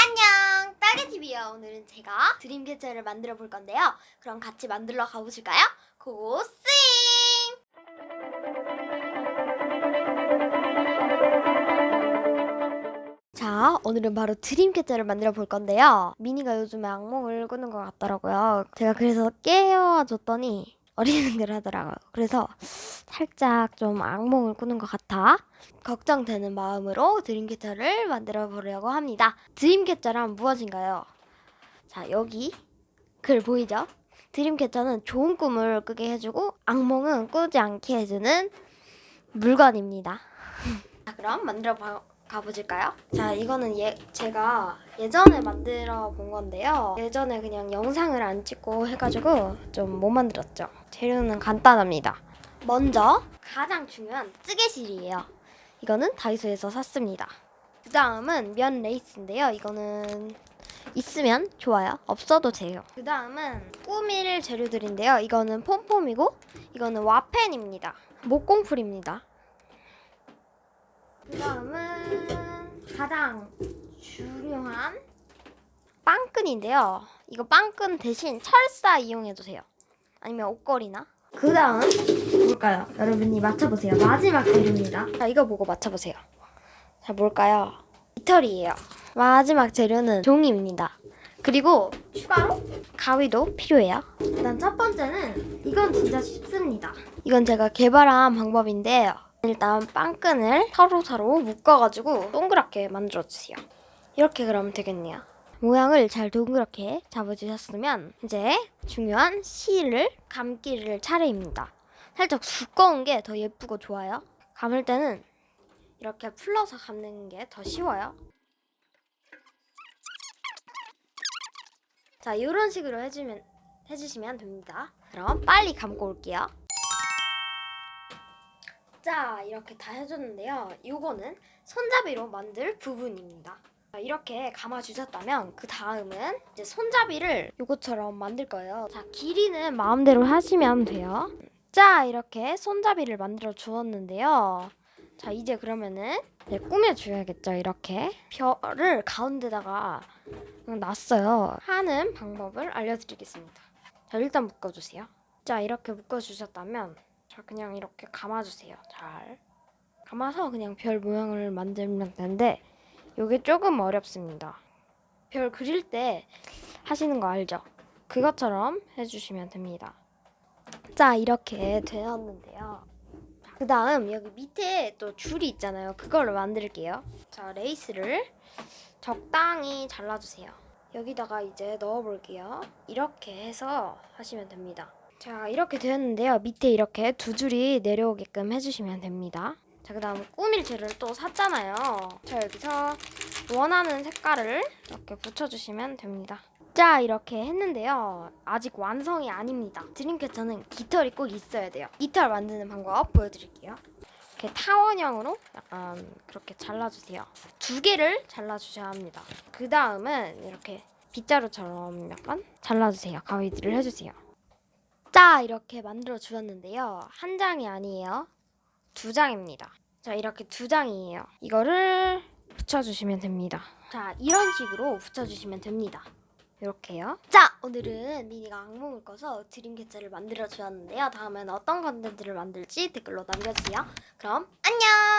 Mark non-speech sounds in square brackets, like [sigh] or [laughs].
안녕. 딸기TV요. 오늘은 제가 드림 캐쳐를 만들어 볼 건데요. 그럼 같이 만들러 가보실까요? 고스윙! 자 오늘은 바로 드림 캐쳐를 만들어 볼 건데요. 미니가 요즘에 악몽을 꾸는 것 같더라고요. 제가 그래서 깨워줬더니 어리둥절 하더라고요 그래서 살짝 좀 악몽을 꾸는 것 같아 걱정되는 마음으로 드림캐쳐를 만들어 보려고 합니다. 드림캐쳐란 무엇인가요? 자, 여기 글 보이죠? 드림캐쳐는 좋은 꿈을 꾸게 해주고 악몽은 꾸지 않게 해주는 물건입니다. [laughs] 자, 그럼 만들어 봐, 가보실까요? 자, 이거는 예, 제가 예전에 만들어 본 건데요. 예전에 그냥 영상을 안 찍고 해가지고 좀 못 만들었죠. 재료는 간단합니다. 먼저 가장 중요한 뜨개실이에요. 이거는 다이소에서 샀습니다. 그 다음은 면 레이스인데요. 이거는 있으면 좋아요. 없어도 돼요. 그 다음은 꾸밀 재료들인데요. 이거는 폼폼이고 이거는 와펜입니다. 목공풀입니다. 그 다음은 가장 중요한 빵끈인데요. 이거 빵끈 대신 철사 이용해주세요. 아니면 옷걸이나. 그 다음 뭘까요? 여러분이 맞춰보세요. 마지막 재료입니다. 자, 이거 보고 맞춰보세요. 자, 뭘까요? 깃털이에요. 마지막 재료는 종이입니다. 그리고 추가로 가위도 필요해요. 일단 첫 번째는 이건 진짜 쉽습니다. 이건 제가 개발한 방법인데요. 일단 빵끈을 서로서로 묶어가지고 동그랗게 만들어주세요. 이렇게 그러면 되겠네요. 모양을 잘 동그랗게 잡아주셨으면 이제 중요한 실을 감기를 차례입니다. 살짝 두꺼운 게 더 예쁘고 좋아요. 감을 때는 이렇게 풀러서 감는 게 더 쉬워요. 자, 이런 식으로 해주면 해주시면 됩니다. 그럼 빨리 감고 올게요. 자, 이렇게 다 해줬는데요. 이거는 손잡이로 만들 부분입니다. 자, 이렇게 감아주셨다면 그 다음은 이제 손잡이를 이것처럼 만들 거예요. 자, 길이는 마음대로 하시면 돼요. 자, 이렇게 손잡이를 만들어 주었는데요. 자, 이제 그러면은 이제 꾸며줘야겠죠. 이렇게 별을 가운데다가 놨어요. 하는 방법을 알려드리겠습니다. 자, 일단 묶어주세요. 자, 이렇게 묶어주셨다면 자, 그냥 이렇게 감아주세요. 잘 감아서 그냥 별 모양을 만들면 되는데 이게 조금 어렵습니다. 별 그릴 때 하시는 거 알죠? 그것처럼 해주시면 됩니다. 자, 이렇게 되었는데요. 그 다음 여기 밑에 또 줄이 있잖아요. 그걸로 만들게요. 자, 레이스를 적당히 잘라주세요. 여기다가 이제 넣어볼게요. 이렇게 해서 하시면 됩니다. 자, 이렇게 되었는데요. 밑에 이렇게 두 줄이 내려오게끔 해주시면 됩니다. 자, 그 다음 꾸밀 재료를 또 샀잖아요. 자, 여기서 원하는 색깔을 이렇게 붙여주시면 됩니다. 자, 이렇게 했는데요. 아직 완성이 아닙니다. 드림캐쳐는 깃털이 꼭 있어야 돼요. 깃털 만드는 방법 보여드릴게요. 이렇게 타원형으로 약간 그렇게 잘라주세요. 두 개를 잘라주셔야 합니다. 그 다음은 이렇게 빗자루처럼 약간 잘라주세요. 가위질을 해주세요. 자, 이렇게 만들어 주었는데요. 한 장이 아니에요. 두 장입니다. 자, 이렇게 두 장이에요. 이거를 붙여주시면 됩니다. 자, 이런 식으로 붙여주시면 됩니다. 이렇게요. 자, 오늘은 미니가 악몽을 꿔서 드림 캐쳐를 만들어 주었는데요. 다음엔 어떤 컨텐츠를 만들지 댓글로 남겨주세요. 그럼 안녕!